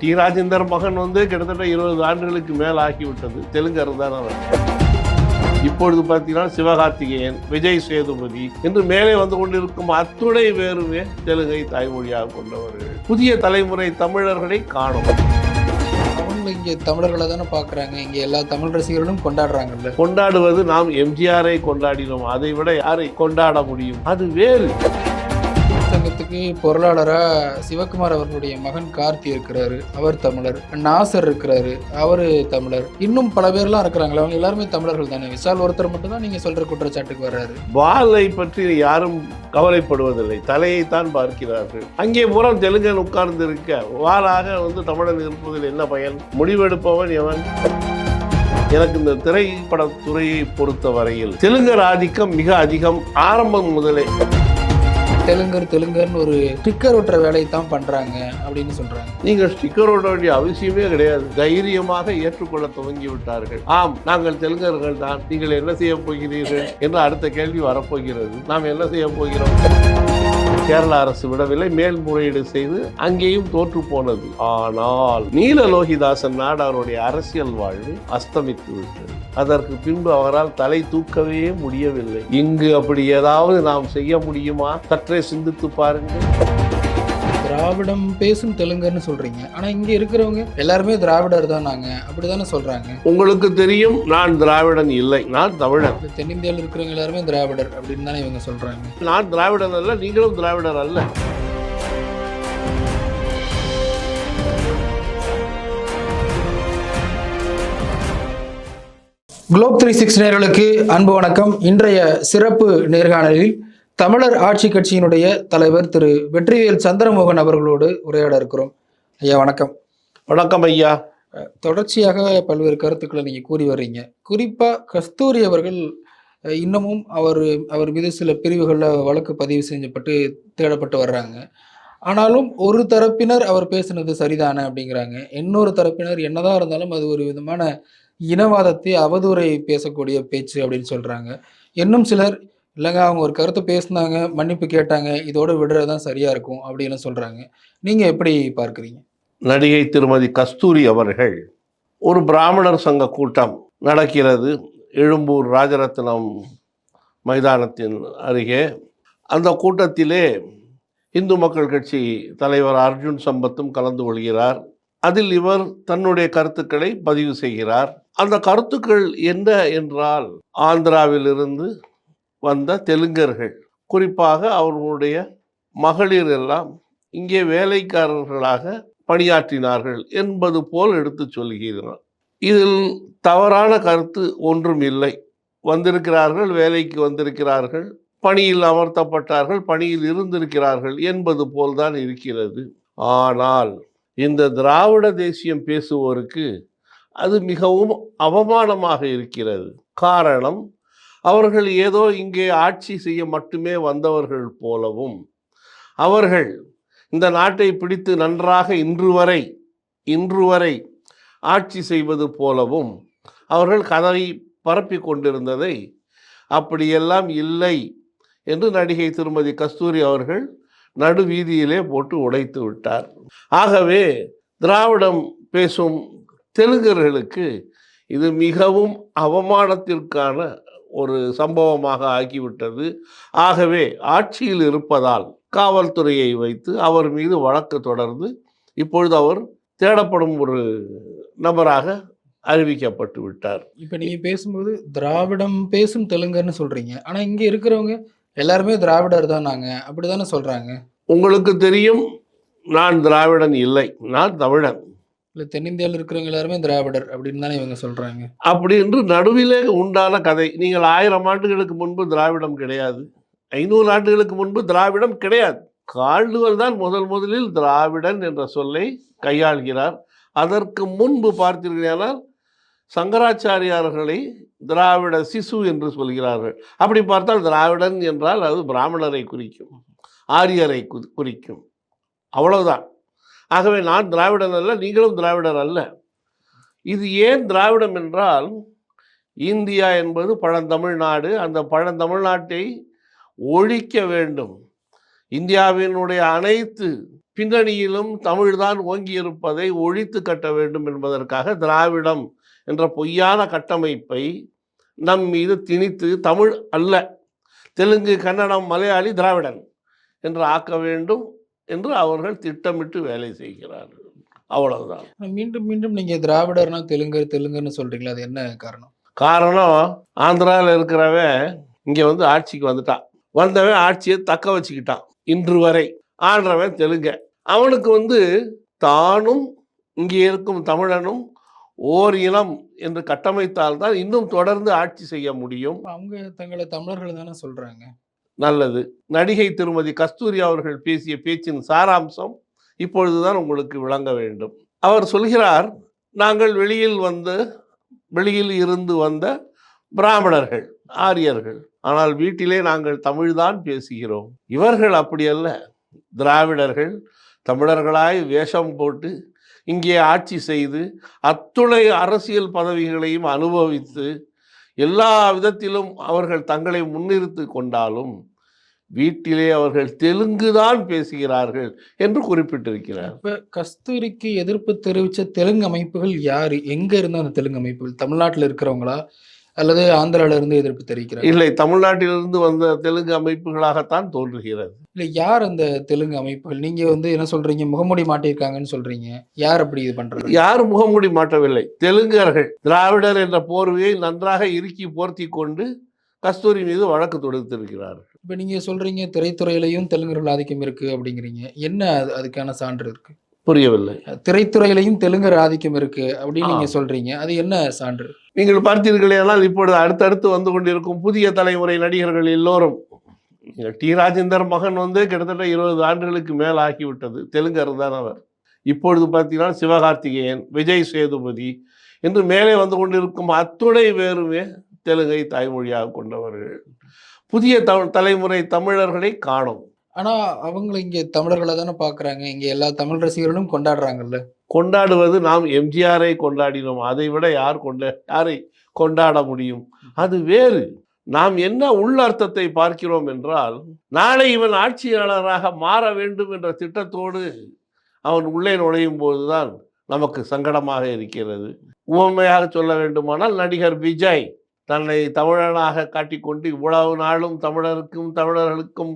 D. Rajendar மகன் வந்து கிட்டத்தட்ட இருபது ஆண்டுகளுக்கு மேல் ஆகிவிட்டது. தெலுங்கர் தான் அவர். இப்பொழுது பார்த்தீங்கன்னா சிவகார்த்திகேயன் விஜய் சேதுபதி என்று மேலே வந்து கொண்டிருக்கும் அத்துணை பேருமே தெலுங்கை தாய்மொழியாக கொண்டவர்கள். புதிய தலைமுறை தமிழர்களை காணும். அவங்க இங்க தமிழர்களை தானே பாக்குறாங்க இங்க எல்லா தமிழ் ரசிகர்களும் கொண்டாடுறாங்கல்ல. கொண்டாடுவது நாம் எம்ஜிஆரை கொண்டாடினோம். அதை விட யாரை கொண்டாட முடியும்? அது வேறு. சங்கத்துக்கு பொருளாளராக சிவகுமார் அவர்களுடைய மகன் கார்த்தி இருக்கிறாரு. அவர் தமிழர். நாசர் இருக்கிறாரு. அவரு தமிழர். இன்னும் பல பேர்லாம் இருக்கிறாங்களே அவங்க எல்லாருமே தமிழர்கள் தானே. விசால் ஒருத்தர் மட்டும் தான் நீங்க சொல்ற குற்றச்சாட்டுக்கு வர்றாரு. பாலை பற்றி யாரும் கவலைப்படுவதில்லை. தலையைத்தான் பார்க்கிறார்கள். அங்கே புறம் தெலுங்கன் உட்கார்ந்து இருக்க வாளாக வந்து தமிழன் இருப்பதில் என்ன பயன்? முடிவெடுப்பவன் எவன்? எனக்கு இந்த திரைப்படத்துறையை பொறுத்த வரையில் தெலுங்கர் ஆதிக்கம் மிக அதிகம். ஆரம்பம் முதலே. தெலுங்கர் தெலுங்கர்னு ஒரு ஸ்டிக்கர் ஒட்டுற வேலையை தான் பண்ணுறாங்க அப்படின்னு சொல்கிறாங்க நீங்கள் ஸ்டிக்கர் ஒட்ட வேண்டிய அவசியமே கிடையாது. தைரியமாக ஏற்றுக்கொள்ள துவங்கி விட்டார்கள் ஆம் நாங்கள் தெலுங்கர்கள் தான். நீங்கள் என்ன செய்ய போகிறீர்கள் என்று அடுத்த கேள்வி வரப்போகிறது. நாம் என்ன செய்ய போகிறோம்? கேரள அரசு விடவில்லை. மேல்முறையீடு செய்து அங்கேயும் தோற்று போனது. ஆனால் நீல லோகிதாசன் நாடாருடைய அரசியல் வாழ்வு அஸ்தமித்து விட்டது. அதற்கு பின்பு அவரால் தலை தூக்கவே முடியவில்லை. இங்கு அப்படி ஏதாவது நாம் செய்ய முடியுமா? சற்றே சிந்தித்து பாருங்கள் திராவிடம் பேசும் தெலுங்கர்னு சொல்றீங்க. ஆனா இங்க இருக்கிறவங்க எல்லாருமே திராவிடர் தான் நாங்க. அப்படிதானே சொல்றாங்க. உங்களுக்கு தெரியும் நான் திராவிடன் இல்லை. நான் தமிழன். தென்னிந்தியாவில் இருக்கிறவங்க எல்லாருமே திராவிடர் அப்படின்னு தானே இவங்க சொல்றாங்க. நான் திராவிடன் அல்ல நீங்களும் திராவிடர் அல்ல. குளோப் த்ரீ சிக்ஸ் நேர்களுக்கு அன்பு வணக்கம். இன்றைய சிறப்பு நேர்காணலில் தமிழர் ஆட்சி கட்சியினுடைய தலைவர் திரு வெற்றிவேல் சந்திரமோகன் அவர்களோடு உரையாட இருக்கிறோம். ஐயா வணக்கம். வணக்கம் ஐயா. தொடர்ச்சியாக பல்வேறு கருத்துக்களை நீங்க கூறி வர்றீங்க. குறிப்பா கஸ்தூரி அவர்கள் இன்னமும் அவர் அவர் மீது சில பிரிவுகளில் வழக்கு பதிவு செஞ்சப்பட்டு தேடப்பட்டு வர்றாங்க. ஆனாலும் ஒரு தரப்பினர் அவர் பேசுனது சரிதானே அப்படிங்கிறாங்க. இன்னொரு தரப்பினர் என்னதான் இருந்தாலும் அது ஒரு விதமான இனவாதத்தை அவதூறை பேசக்கூடிய பேச்சு அப்படின்னு சொல்றாங்க. இன்னும் சிலர் இல்லைங்க அவங்க ஒரு கருத்தை பேசுனாங்க மன்னிப்பு கேட்டாங்க இதோட விடுறது தான் சரியாக இருக்கும் அப்படின்னு சொல்கிறாங்க நீங்கள் எப்படி பார்க்குறீங்க? நடிகை திருமதி கஸ்தூரி அவர்கள் ஒரு பிராமணர் சங்க கூட்டம் நடக்கிறது. எழும்பூர் ராஜரத்னம் மைதானத்தின் அருகே. அந்த கூட்டத்திலே இந்து மக்கள் கட்சி தலைவர் அர்ஜுன் சம்பத்தும் கலந்து கொள்கிறார். அதில் இவர் தன்னுடைய கருத்துக்களை பதிவு செய்கிறார். அந்த கருத்துக்கள் என்ன என்றால் ஆந்திராவிலிருந்து வந்த தெலுங்கர்கள். குறிப்பாக அவர்களுடைய மகளிர் எல்லாம் இங்கே வேலைக்காரர்களாக பணியாற்றினார்கள் என்பது போல் எடுத்து சொல்கிறார் இதில் தவறான கருத்து ஒன்றும் இல்லை. வந்திருக்கிறார்கள் வேலைக்கு வந்திருக்கிறார்கள் பணியில் அமர்த்தப்பட்டார்கள் பணியில் இருந்திருக்கிறார்கள் என்பது போல்தான் இருக்கிறது. ஆனால் இந்த திராவிட தேசியம் பேசுவோருக்கு அது மிகவும் அவமானமாக இருக்கிறது. காரணம் அவர்கள் ஏதோ இங்கே ஆட்சி செய்ய மட்டுமே வந்தவர்கள் போலவும் அவர்கள் இந்த நாட்டை பிடித்து நன்றாக இன்று வரை இன்று வரை ஆட்சி செய்வது போலவும் அவர்கள் கதவை பரப்பி கொண்டிருந்ததை அப்படியெல்லாம் இல்லை என்று நடிகை திருமதி கஸ்தூரி அவர்கள் நடு வீதியிலே போட்டு உடைத்து விட்டார். ஆகவே திராவிடம் பேசும் தெலுங்கர்களுக்கு இது மிகவும் அவமானத்திற்கான ஒரு சம்பவமாக ஆகிவிட்டது. ஆகவே ஆட்சியில் இருப்பதால் காவல்துறையை வைத்து அவர் மீது வழக்கு தொடர்ந்து இப்பொழுது அவர் தேடப்படும் ஒரு நபராக அறிவிக்கப்பட்டு விட்டார். இப்போ நீங்க பேசும்போது திராவிடம் பேசும் தெலுங்கர்னு சொல்றீங்க. ஆனா இங்க இருக்கிறவங்க எல்லாருமே திராவிடர் தான் நாங்க. அப்படிதானே சொல்றாங்க? உங்களுக்கு தெரியும் நான் திராவிடன் இல்லை நான் தமிழன். இல்லை தென்னிந்தியாவில் இருக்கிறவங்க எல்லாருமே திராவிடர் அப்படின்னு தானே இவங்க சொல்கிறாங்க அப்படி என்று நடுவிலே உண்டான கதை. நீங்கள் ஆயிரம் ஆண்டுகளுக்கு முன்பு திராவிடம் கிடையாது. ஐநூறு ஆண்டுகளுக்கு முன்பு திராவிடம் கிடையாது. கால்டுவல் தான் முதல் முதலில் திராவிடன் என்ற சொல்லை கையாள்கிறார். அதற்கு முன்பு பார்த்தீர்களானால் சங்கராச்சாரியார்களை திராவிட சிசு என்று சொல்கிறார்கள். அப்படி பார்த்தால் திராவிடன் என்றால் அது பிராமணரை குறிக்கும் ஆரியரை குறி- குறிக்கும். அவ்வளவுதான். ஆகவே நான் திராவிடன் அல்ல நீங்களும் திராவிடர் அல்ல. இது ஏன் திராவிடம் என்றால் இந்தியா என்பது பழந்தமிழ்நாடு அந்த பழந்தமிழ்நாட்டை ஒழிக்க வேண்டும். இந்தியாவினுடைய அனைத்து பின்னணியிலும் தமிழ்தான் ஓங்கியிருப்பதை ஒழித்து கட்ட வேண்டும் என்பதற்காக திராவிடம் என்ற பொய்யான கட்டமைப்பை நம் மீது திணித்து தமிழ் அல்ல தெலுங்கு கன்னடம் மலையாளி திராவிடன் என்று ஆக்க வேண்டும். என்று அவர்கள் திட்டமிட்டு வேலை செய்கிறார்கள். அவ்வளவுதான். மீண்டும் மீண்டும் நீங்க திராவிடர்னா தெலுங்கர் தெலுங்குன்னு சொல்றீங்களா அது என்ன காரணம்? காரணம் ஆந்திராவில் இருக்கிறவன் இங்கே வந்து ஆட்சிக்கு வந்துட்டான். வந்தவன் ஆட்சியை தக்க வச்சுக்கிட்டான். இன்று வரை ஆடுறவன் தெலுங்க. அவனுக்கு வந்து தானும் இங்கே இருக்கும் தமிழனும் ஓர் இனம் என்று கட்டமைத்தால்தான் இன்னும் தொடர்ந்து ஆட்சி செய்ய முடியும். அவங்க தங்களை தமிழர்கள் தானே சொல்றாங்க. நல்லது. நடிகை திருமதி கஸ்தூரி அவர்கள் பேசிய பேச்சின் சாராம்சம் இப்பொழுதுதான் உங்களுக்கு விளங்க வேண்டும். அவர் சொல்கிறார் நாங்கள் வெளியில் வந்து வெளியில் இருந்து வந்த பிராமணர்கள் ஆரியர்கள். ஆனால் வீட்டிலே நாங்கள் தமிழ்தான் பேசுகிறோம். இவர்கள் அப்படி அல்ல திராவிடர்கள் தமிழர்களாய் வேஷம் போட்டு இங்கே ஆட்சி செய்து அத்துணை அரசியல் பதவிகளையும் அனுபவித்து எல்லா விதத்திலும் அவர்கள் தங்களை முன்னிறுத்து கொண்டாலும் வீட்டிலே அவர்கள் தெலுங்கு தான் பேசுகிறார்கள் என்று குறிப்பிட்டிருக்கிறார். இப்போ கஸ்தூரிக்கு எதிர்ப்பு தெரிவித்த தெலுங்கு அமைப்புகள் யார்? எங்கே இருந்தால் அந்த தெலுங்கு அமைப்புகள்? தமிழ்நாட்டில் இருக்கிறவங்களா? அல்லது ஆந்திரால இருந்து எதிர்ப்பு தெரிவிக்கிறாங்க இல்லை தமிழ்நாட்டிலிருந்து வந்த தெலுங்கு அமைப்புகளாகத்தான் தோன்றுகிறது. இல்ல யார் அந்த தெலுங்கு அமைப்புகள்? நீங்க வந்து என்ன சொல்றீங்க? முகமூடி மாட்டியிருக்காங்கன்னு சொல்றீங்க. யார் அப்படி இது பண்றது? யார் முகமூடி மாட்டவில்லை? தெலுங்கர்கள் திராவிடர் என்ற போர்வையை நன்றாக இறுக்கி போர்த்தி கொண்டு கஸ்தூரி மீது வழக்கு தொடுத்திருக்கிறார்கள். இப்ப நீங்க சொல்றீங்க திரைத்துறையிலையும் தெலுங்கர்கள் ஆதிக்கம் இருக்கு அப்படிங்கிறீங்க. என்ன அது அதுக்கான சான்று இருக்கு? புரியவில்லை. திரைத்துறையிலையும் தெலுங்கர் ஆதிக்கம் இருக்கு அப்படின்னு. நீங்க சொல்றீங்க. அது என்ன சான்று? நீங்கள் பார்த்தீர்களேனால் இப்பொழுது அடுத்தடுத்து வந்து கொண்டிருக்கும் புதிய தலைமுறை நடிகர்கள் எல்லோரும் டி. ராஜேந்தர் மகன் வந்து கிட்டத்தட்ட இருபது ஆண்டுகளுக்கு மேல் ஆகிவிட்டது. தெலுங்கர் தான் அவர். இப்பொழுது பார்த்தீங்கன்னா சிவகார்த்திகேயன் விஜய் சேதுபதி என்று மேலே வந்து கொண்டிருக்கும் அத்துணை பேருமே தெலுங்கை தாய்மொழியாக கொண்டவர்கள். புதிய த தலைமுறை தமிழர்களை காணும். ஆனா அவங்களை இங்க தமிழர்களை தானே பாக்குறாங்க. இங்க எல்லா தமிழ் ரசிகர்களும் கொண்டாடுறாங்கல்ல. கொண்டாடுவது நாம் எம்ஜிஆரை கொண்டாடினோம். அதை விட யார் கொண்ட யாரை கொண்டாட முடியும்? அது வேறு. நாம் என்ன உள்ளர்த்தத்தை பார்க்கிறோம் என்றால் நாளை இவன் ஆட்சியாளராக மாற வேண்டும் என்ற திட்டத்தோடு அவன் உள்ளே நுழையும் போதுதான் நமக்கு சங்கடமாக இருக்கிறது. உவமையாக சொல்ல வேண்டுமானால் நடிகர் விஜய் தன்னை தமிழனாக காட்டிக்கொண்டு இவ்வளவு நாளும் தமிழருக்கும் தமிழர்களுக்கும்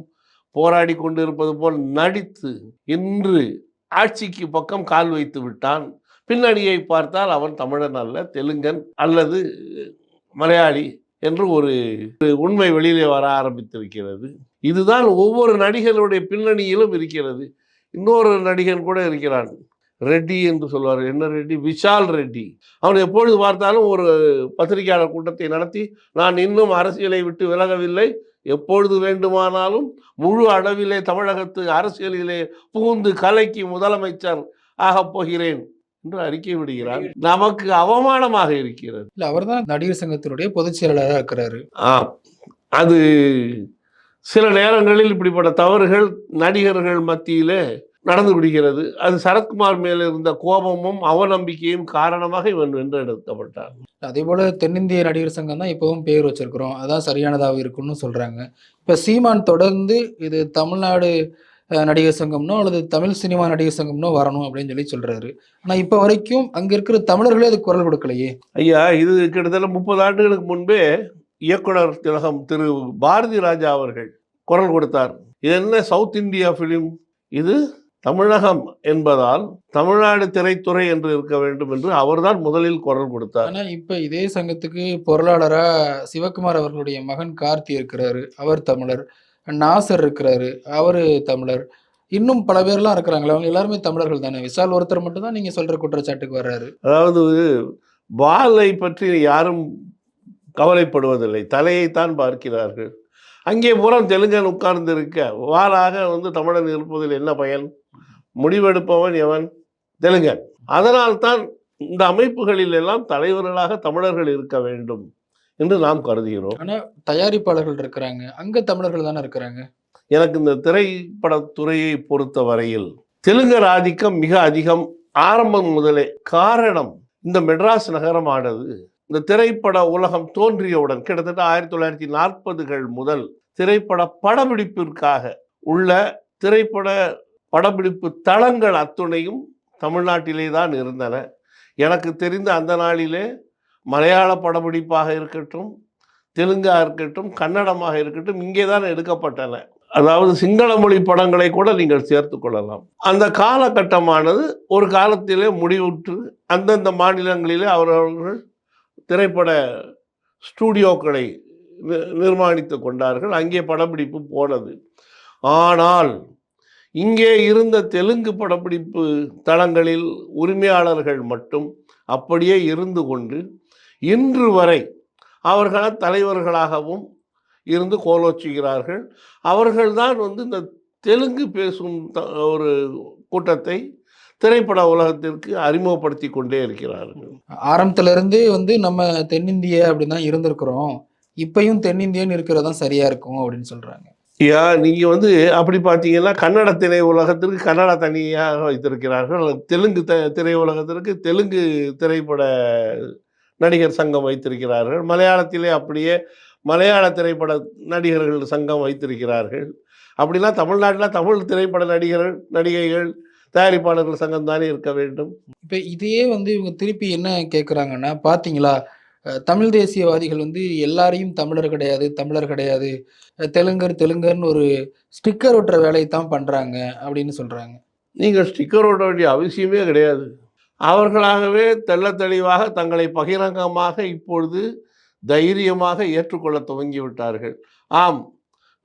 போராடி கொண்டிருப்பது போல் நடித்து இன்று ஆட்சிக்கு பக்கம் கால் வைத்து விட்டான். பின்னணியை பார்த்தால் அவன் தமிழன் அல்ல தெலுங்கன் அல்லது மலையாளி என்று ஒரு உண்மை வெளியிலே வர ஆரம்பித்திருக்கிறது. இதுதான் ஒவ்வொரு நடிகருடைய பின்னணியிலும் இருக்கிறது. இன்னொரு நடிகன் கூட இருக்கிறான். ரெட்டி என்று சொல்வார் என்ன ரெட்டி? விஷால் ரெட்டி. அவன் எப்பொழுது பார்த்தாலும் ஒரு பத்திரிகையாளர் கூட்டத்தை நடத்தி நான் இன்னும் அரசியலை விட்டு விலகவில்லை. எப்பொழுது வேண்டுமானாலும் முழு அளவிலே தமிழகத்து அரசியலிலே புகுந்து கலைக்கு முதலமைச்சர் ஆகப் போகிறேன் என்று அறிக்கை விடுகிறார். நமக்கு அவமானமாக இருக்கிறது. இல்ல அவர்தான் நடிகர் சங்கத்தினுடைய பொதுச் செயலாளராக இருக்கிறாரு. ஆம் அது சில நேரங்களில் இப்படிப்பட்ட தவறுகள் நடிகர்கள் மத்தியிலே நடந்து விடுகிறது அது சரத்குமார் மேல் இருந்த கோபமும் அவநம்பிக்கையும் காரணமாக இவன் வென்றெடுக்கப்பட்டான். அதே போல் தென்னிந்திய நடிகர் சங்கம் தான் இப்போவும் பேர் வச்சிருக்கிறோம். அதான் சரியானதாக இருக்கும்னு சொல்கிறாங்க இப்போ சீமான் தொடர்ந்து இது தமிழ்நாடு நடிகர் சங்கம்னோ அல்லது தமிழ் சினிமா நடிகர் சங்கம்னோ வரணும் அப்படின்னு சொல்லி சொல்றாரு. ஆனால் இப்போ வரைக்கும் அங்கே இருக்கிற தமிழர்களே அதுக்கு குரல் கொடுக்கலையே. ஐயா இது கிட்டத்தட்ட முப்பது ஆண்டுகளுக்கு முன்பே இயக்குனர் திலகம் திரு பாரதி ராஜா அவர்கள் குரல் கொடுத்தார். இது என்ன சவுத் இந்தியா ஃபிலிம் இது தமிழகம் என்பதால் தமிழ்நாடு திரைத்துறை என்று இருக்க வேண்டும் என்று அவர்தான் முதலில் குரல் கொடுத்தார். ஆனா இப்ப இதே சங்கத்துக்கு பொருளாளரா சிவகுமார் அவர்களுடைய மகன் கார்த்தி இருக்கிறாரு அவர் தமிழர் நாசர் இருக்கிறாரு அவரு தமிழர். இன்னும் பல பேர்லாம் இருக்கிறாங்களே அவங்க எல்லாருமே தமிழர்கள் தானே? விசால் ஒருத்தர் மட்டும் தான் நீங்க சொல்ற குற்றச்சாட்டுக்கு வர்றாரு. அதாவது வாலை பற்றி யாரும் கவலைப்படுவதில்லை தலையைத்தான் பார்க்கிறார்கள். அங்கே புறம் தெலுங்கன் உட்கார்ந்து இருக்க வாளாக வந்து தமிழன் இருப்பதில் என்ன பயன்? முடிவெடுப்பவன் எவன்? தெலுங்கன். அதனால்தான் இந்த அமைப்புகளில் எல்லாம் தலைவர்களாக தமிழர்கள் இருக்க வேண்டும் என்று நாம் கருதுகிறோம். ஆனா தயாரிப்பாளர்கள் இருக்கிறாங்க. அங்க தமிழர்கள் தானே இருக்கிறாங்க? எனக்கு இந்த திரைப்படத்துறையை பொறுத்த வரையில் தெலுங்கர் ஆதிக்கம் மிக அதிகம். ஆரம்பம் முதலே காரணம் இந்த மெட்ராஸ் நகரமானது. இந்த திரைப்பட உலகம் தோன்றியவுடன் கிட்டத்தட்ட ஆயிரத்தி தொள்ளாயிரத்தி நாற்பதுகள் முதல் திரைப்பட படப்பிடிப்பிற்காக உள்ள திரைப்பட படப்பிடிப்பு தளங்கள் அத்துணையும் தமிழ்நாட்டிலே தான் இருந்தன. எனக்கு தெரிந்த அந்த நாளிலே மலையாள படப்பிடிப்பாக இருக்கட்டும் தெலுங்காக இருக்கட்டும் கன்னடமாக இருக்கட்டும் இங்கே தான் எடுக்கப்பட்டன. அதாவது சிங்கள மொழி படங்களை கூட நீங்கள் சேர்த்து கொள்ளலாம். அந்த காலகட்டமானது ஒரு காலத்திலே முடிவுற்று அந்தந்த மாநிலங்களிலே அவரவர்கள் திரைப்பட ஸ்டூடியோக்களை நிர்மாணித்து கொண்டார்கள். அங்கே படப்பிடிப்பு போனது. ஆனால் இங்கே இருந்த தெலுங்கு படப்பிடிப்பு தளங்களில் உரிமையாளர்கள் மட்டும் அப்படியே இருந்து கொண்டு இன்று வரை அவர்கள தலைவர்களாகவும் இருந்து கோலோச்சுகிறார்கள். அவர்கள்தான் வந்து இந்த தெலுங்கு பேசும் த- ஒரு கூட்டத்தை திரைப்பட உலகத்திற்கு அறிமுகப்படுத்தி கொண்டே இருக்கிறார்கள். ஆரம்பத்துல இருந்தே வந்து நம்ம தென்னிந்திய அப்படின்னு தான் இருந்திருக்கிறோம். இப்பையும் தென்னிந்தியன்னு இருக்கிறதான் சரியா இருக்கும் அப்படின்னு சொல்றாங்க. ஐயா நீங்கள் வந்து அப்படி பார்த்தீங்கன்னா கன்னட திரையுலகத்திற்கு கன்னட கன்னடா தனியாக வைத்திருக்கிறார்கள். தெலுங்கு த திரையுலகத்திற்கு தெலுங்கு திரைப்பட நடிகர் சங்கம் வைத்திருக்கிறார்கள். மலையாளத்திலே அப்படியே மலையாள திரைப்பட நடிகர்கள் சங்கம் வைத்திருக்கிறார்கள். அப்படிலாம் தமிழ்நாட்டில் தமிழ் திரைப்பட நடிகர்கள் நடிகைகள் தயாரிப்பாளர்கள் சங்கம் தானே இருக்க வேண்டும். இப்போ இதையே வந்து இவங்க திருப்பி என்ன கேட்குறாங்கன்னா பார்த்தீங்களா தமிழ் தேசியவாதிகள் வந்து எல்லாரையும் தமிழர் கிடையாது தமிழர் கிடையாது. தெலுங்கர் தெலுங்கர்னு ஒரு ஸ்டிக்கர் ஒட்டுற வேலையை தான் பண்றாங்க அப்படின்னு சொல்றாங்க. நீங்கள் ஸ்டிக்கர் ஓட வேண்டிய அவசியமே கிடையாது. அவர்களாகவே தெள்ளத் தெளிவாக தங்களை பகிரங்கமாக இப்பொழுது தைரியமாக ஏற்றுக்கொள்ள துவங்கி விட்டார்கள் ஆம்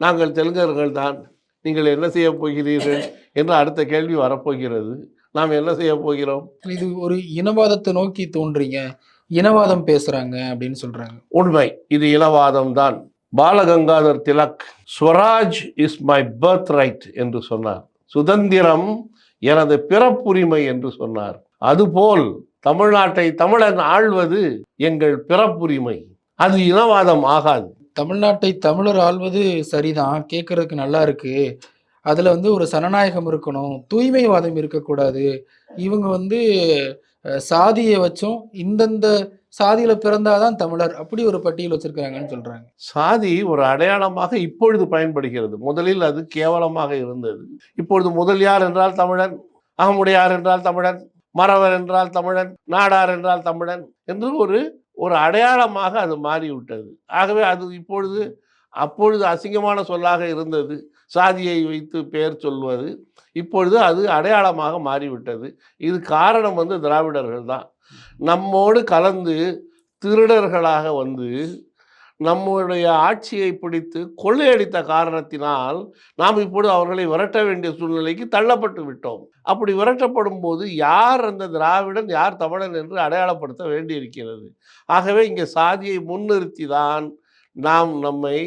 நாங்கள் தெலுங்கர்கள் தான். நீங்கள் என்ன செய்ய போகிறீர்கள் என்று அடுத்த கேள்வி வரப்போகிறது. நாம் என்ன செய்ய போகிறோம்? இது ஒரு இனவாதத்தை நோக்கி தோன்றீங்க. இனவாதம் பேசுறாங்க அப்படின்னு சொல்றாங்க. உண்மை. இது இனவாதம் தான். Balagangadhar Tilak swaraj is my birth right என்று சொன்னார். சுதந்திரம் எனது பிறப்புரிமை என்று சொன்னார். அதுபோல் தமிழ்நாட்டை தமிழன் ஆள்வது எங்கள் பிறப்புரிமை. அது இனவாதம் ஆகாது. தமிழ்நாட்டை தமிழர் ஆள்வது சரிதான். கேட்கறதுக்கு நல்லா இருக்கு. அதுல வந்து ஒரு சனநாயகம் இருக்கணும். தூய்மைவாதம் இருக்கக்கூடாது. இவங்க வந்து சாதியை வச்சும் இந்தந்த சாதியில பிறந்தாதான் தமிழர் அப்படி ஒரு பட்டியல் வச்சிருக்கிறாங்கன்னு சொல்றாங்க. சாதி ஒரு அடையாளமாக இப்பொழுது பயன்படுகிறது. முதலில் அது கேவலமாக இருந்தது. இப்பொழுது முதலியார் என்றால் தமிழன் அகமுடையார் என்றால் தமிழன் மறவர் என்றால் தமிழன் நாடார் என்றால் தமிழன் என்று ஒரு ஒரு அடையாளமாக அது மாறிவிட்டது. ஆகவே அது இப்பொழுது அப்பொழுது அசிங்கமான சொல்லாக இருந்தது. சாதியை வைத்து பெயர் சொல்வது. இப்பொழுது அது அடையாளமாக மாறிவிட்டது. இது காரணம் வந்து திராவிடர்கள் தான். நம்மோடு கலந்து திருடர்களாக வந்து நம்முடைய ஆட்சியை பிடித்து கொள்ளையடித்த காரணத்தினால் நாம் இப்பொழுது அவர்களை விரட்ட வேண்டிய சூழ்நிலைக்கு தள்ளப்பட்டு விட்டோம். அப்படி விரட்டப்படும் போது யார் அந்த திராவிடன் யார் தமிழன் என்று அடையாளப்படுத்த வேண்டியிருக்கிறது. ஆகவே இங்கே சாதியை முன்னிறுத்தி தான் நாம் நம்மை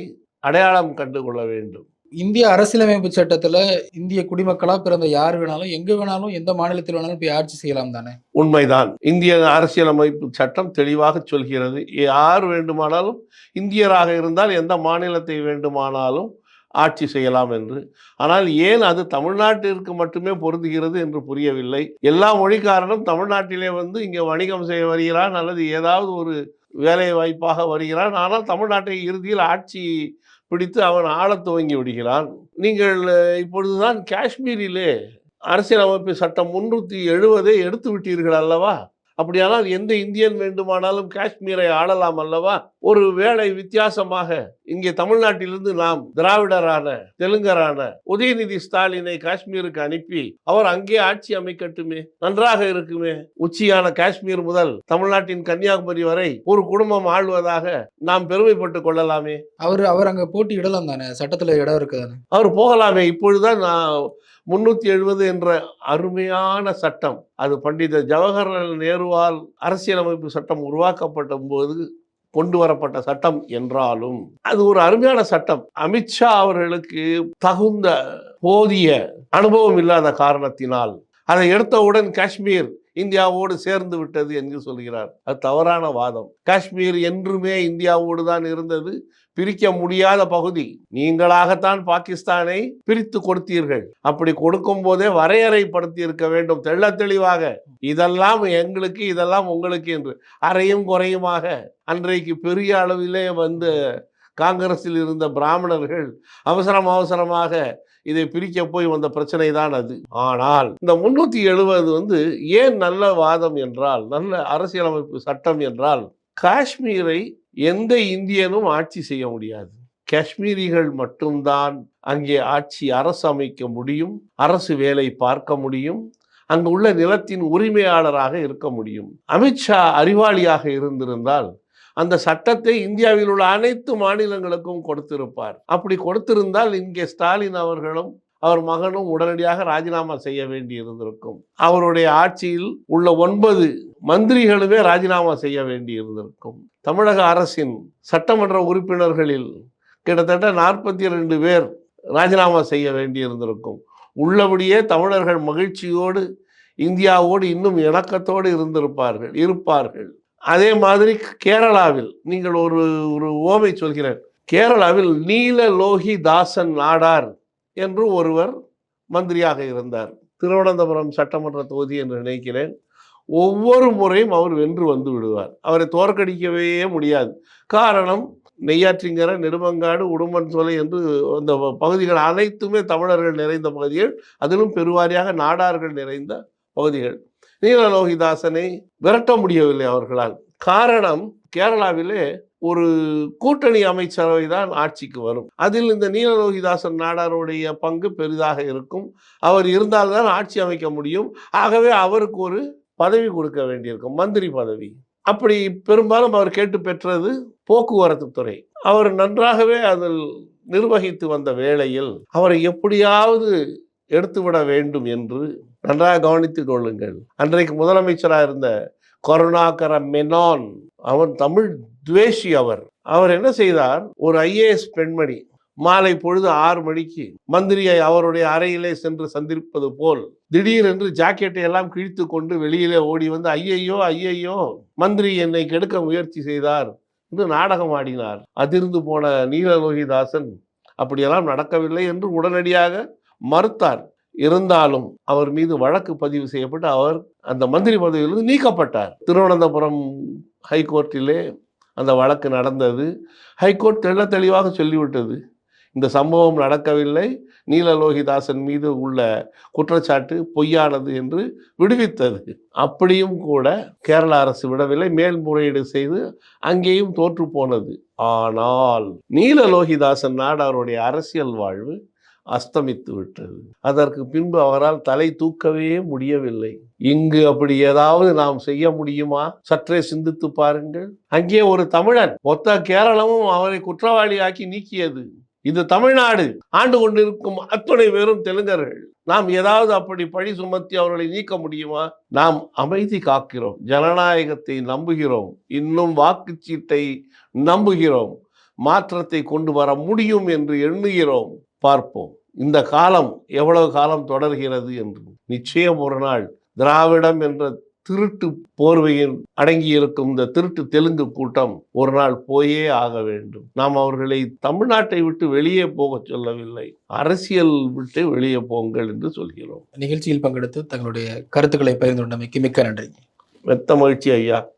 அடையாளம் கண்டு கொள்ள வேண்டும். இந்திய அரசியலமைப்பு சட்டத்துல இந்திய குடிமக்களா பிறந்த யார் வேணாலும் எங்க வேணாலும் எந்த மாநிலத்தில் வேணாலும் போய் ஆட்சி செய்யலாம் தானே? உண்மைதான். இந்திய அரசியலமைப்பு சட்டம் தெளிவாக சொல்கிறது. யார் வேண்டுமானாலும் இந்தியராக இருந்தால் எந்த மாநிலத்தை வேண்டுமானாலும் ஆட்சி செய்யலாம் என்று. ஆனால் ஏன் அது தமிழ்நாட்டிற்கு மட்டுமே பொருந்துகிறது என்று புரியவில்லை. எல்லா மொழிக்காரனும் தமிழ்நாட்டிலே வந்து இங்கே வணிகம் செய்ய வருகிறான் அல்லது ஏதாவது ஒரு வேலை வாய்ப்பாக வருகிறான். ஆனால் தமிழ்நாட்டை இறுதியில் ஆட்சி பிடித்து அவன் ஆளத் துவங்கி விடுகிறான். நீங்கள் இப்பொழுதுதான் காஷ்மீரிலே அரசியலமைப்பு சட்டம் முன்னூற்றி எழுபதை எடுத்து விட்டீர்கள் அல்லவா? அப்படியானால் எந்த இந்தியன் வேண்டுமானாலும் காஷ்மீரை ஆளலாம் அல்லவா? ஒரு வேளை வித்தியாசமாக இங்கே தமிழ்நாட்டிலிருந்து நாம் திராவிடரான தெலுங்கரான உதயநிதி ஸ்டாலினை காஷ்மீருக்கு அனுப்பி அவர் அங்கே ஆட்சி அமைக்கட்டுமே நன்றாக இருக்குமே உச்சியான காஷ்மீர் முதல் தமிழ்நாட்டின் கன்னியாகுமரி வரை ஒரு குடும்பம் ஆள்வதாக நாம் பெருமைப்பட்டுக் கொள்ளலாமே. அவர் அவர் அங்க போட்டி இடலாம் தானே சட்டத்துல இடம் இருக்கு தானே அவர் போகலாமே இப்பொழுதுதான் நான் முன்னூற்றி எழுபது என்ற அருமையான சட்டம். அது பண்டித ஜவஹர்லால் நேருவால் அரசியலமைப்பு சட்டம் உருவாக்கப்பட்ட போது கொண்டு வரப்பட்ட சட்டம் என்றாலும் அது ஒரு அருமையான சட்டம். அமித்ஷா அவர்களுக்கு தகுந்த போதிய அனுபவம் இல்லாத காரணத்தினால் அதை எடுத்தவுடன் காஷ்மீர் இந்தியாவோடு சேர்ந்து விட்டது என்று சொல்கிறார். அது தவறான வாதம். காஷ்மீர் என்றுமே இந்தியாவோடு தான் இருந்தது. பிரிக்க முடியாத பகுதி. நீங்களாகத்தான் பாகிஸ்தானை பிரித்து கொடுத்தீர்கள். அப்படி கொடுக்கும் போதே வரையறைப்படுத்தி இருக்க வேண்டும். தெள்ள தெளிவாக. இதெல்லாம் எங்களுக்கு இதெல்லாம் உங்களுக்கு என்று. அறையும் குறையுமாக. அன்றைக்கு பெரிய அளவிலே வந்து காங்கிரஸில் இருந்த பிராமணர்கள் அவசரம் அவசரமாக இதை பிரிக்க போய் வந்த பிரச்சனை தான் அது. ஆனால் இந்த முன்னூத்தி எழுபது வந்து ஏன் நல்ல வாதம் என்றால் நல்ல அரசியலமைப்பு சட்டம் என்றால் காஷ்மீரை எந்த இந்தியனும் ஆட்சி செய்ய முடியாது. காஷ்மீரிகள் மட்டும்தான் அங்கே ஆட்சி அரசு அமைக்க முடியும் அரசு வேலை பார்க்க முடியும் அங்கு உள்ள நிலத்தின் உரிமையாளராக இருக்க முடியும். அமித்ஷா அறிவாளியாக இருந்திருந்தால் அந்த சட்டத்தை இந்தியாவில் உள்ள அனைத்து மாநிலங்களுக்கும் கொடுத்திருப்பார். அப்படி கொடுத்திருந்தால் இங்கே ஸ்டாலின் அவர்களும் அவர் மகனும் உடனடியாக ராஜினாமா செய்ய வேண்டி இருந்திருக்கும் அவருடைய ஆட்சியில் உள்ள ஒன்பது மந்திரிகளுமே ராஜினாமா செய்ய வேண்டி இருந்திருக்கும் தமிழக அரசின் சட்டமன்ற உறுப்பினர்களில் கிட்டத்தட்ட நாற்பத்தி ரெண்டு பேர் ராஜினாமா செய்ய வேண்டி இருந்திருக்கும் உள்ளபடியே தமிழர்கள் மகிழ்ச்சியோடு இந்தியாவோடு இன்னும் இணக்கத்தோடு இருந்திருப்பார்கள் இருப்பார்கள். அதே மாதிரி கேரளாவில் நீங்கள் ஒரு ஒரு ஓமை சொல்கிறேன். கேரளாவில் நீல லோகி தாசன் நாடார் என்று ஒருவர் மந்திரியாக இருந்தார். திருவனந்தபுரம் சட்டமன்ற தொகுதி என்று நினைக்கிறேன். ஒவ்வொரு முறையும் அவர் வென்று வந்து விடுவார். அவரை தோற்கடிக்கவே முடியாது. காரணம் நெய்யாற்றிங்கிற நெடுமங்காடு உடும்பன் சோலை என்று அந்த பகுதிகள் அனைத்துமே தமிழர்கள் நிறைந்த பகுதிகள். அதிலும் பெருவாரியாக நாடார்கள் நிறைந்த பகுதிகள். நீலலோகிதாசனை விரட்ட முடியவில்லை அவர்களால். காரணம் கேரளாவிலே ஒரு கூட்டணி அமைச்சரவை தான் ஆட்சிக்கு வரும். அதில் இந்த நீலலோகிதாசன் நாடாருடைய பங்கு பெரிதாக இருக்கும். அவர் இருந்தால்தான் ஆட்சி அமைக்க முடியும். ஆகவே அவருக்கு ஒரு பதவி கொடுக்க வேண்டியிருக்கும். மந்திரி பதவி. அப்படி பெரும்பாலும் அவர் கேட்டு பெற்றது போக்குவரத்து துறை. அவர் நன்றாகவே அதில் நிர்வகித்து வந்த வேளையில் அவரை எப்படியாவது எடுத்துவிட வேண்டும் என்று நன்றாக கவனித்துக் கொள்ளுங்கள். அன்றைக்கு முதலமைச்சராக இருந்த கருணாகர மெனான் அவன் தமிழ் துவேஷி அவர். அவர் என்ன செய்தார்? ஒரு ஐஏஎஸ் பெண்மணி மாலை பொழுது ஆறு மணிக்கு மந்திரியை அவருடைய அறையிலே சென்று சந்திப்பது போல் திடீரென்று ஜாக்கெட்டை எல்லாம் கிழித்து கொண்டு வெளியிலே ஓடி வந்து ஐயையோ ஐயையோ மந்திரி என்னை கெடுக்க முயற்சி செய்தார் என்று நாடகம் ஆடினார். அதிர்ந்து போன நீலலோகிதாசன் அப்படியெல்லாம் நடக்கவில்லை என்று உடனடியாக மறுத்தார். இருந்தாலும் அவர் மீது வழக்கு பதிவு செய்யப்பட்டு அவர் அந்த மந்திரி பதவியிலிருந்து நீக்கப்பட்டார். திருவனந்தபுரம் ஹைகோர்ட்டிலே அந்த வழக்கு நடந்தது. ஹைகோர்ட் தெள்ள தெளிவாக சொல்லிவிட்டது. இந்த சம்பவம் நடக்கவில்லை. நீலலோகிதாசன் மீது உள்ள குற்றச்சாட்டு பொய்யானது என்று விடுவித்தது. அப்படியும் கூட கேரள அரசு விடவில்லை. மேல்முறையீடு செய்து அங்கேயும் தோற்று போனது ஆனால் நீலலோகிதாசன் நாடாருடைய அரசியல் வாழ்வு அஸ்தமித்து விட்டது. அதற்கு பின்பு அவரால் தலை தூக்கவே முடியவில்லை. இங்கு அப்படி ஏதாவது நாம் செய்ய முடியுமா? சற்றே சிந்தித்து பாருங்கள். அங்கே ஒரு தமிழன் மொத்த கேரளமும் அவரை குற்றவாளியாக்கி நீக்கியது. இது தமிழ்நாடு. ஆண்டு கொண்டிருக்கும் அத்துணை வெறும் தெலுங்கர்கள். நாம் ஏதாவது அப்படி பழி சுமத்தி அவர்களை நீக்க முடியுமா? நாம் அமைதி காக்கிறோம். ஜனநாயகத்தை நம்புகிறோம். இன்னும் வாக்குச்சீட்டை நம்புகிறோம். மாற்றத்தை கொண்டு வர முடியும் என்று எண்ணுகிறோம். பார்ப்போம். இந்த காலம் எவ்வளவு காலம் தொடர்கிறது என்று. நிச்சயம் ஒரு நாள் திராவிடம் என்ற திருட்டு போர்வையில் அடங்கியிருக்கும் இந்த திருட்டு தெலுங்கு கூட்டம் ஒரு நாள் போயே ஆக வேண்டும். நாம் அவர்களை தமிழ்நாட்டை விட்டு வெளியே போக சொல்லவில்லை. அரசியல் விட்டு வெளியே போங்கள் என்று சொல்கிறோம். நிகழ்ச்சியில் பங்கெடுத்து தங்களுடைய கருத்துக்களை பகிர்ந்து கொண்டமைக்கு மிக்க நன்றி. மெத்த மகிழ்ச்சி ஐயா.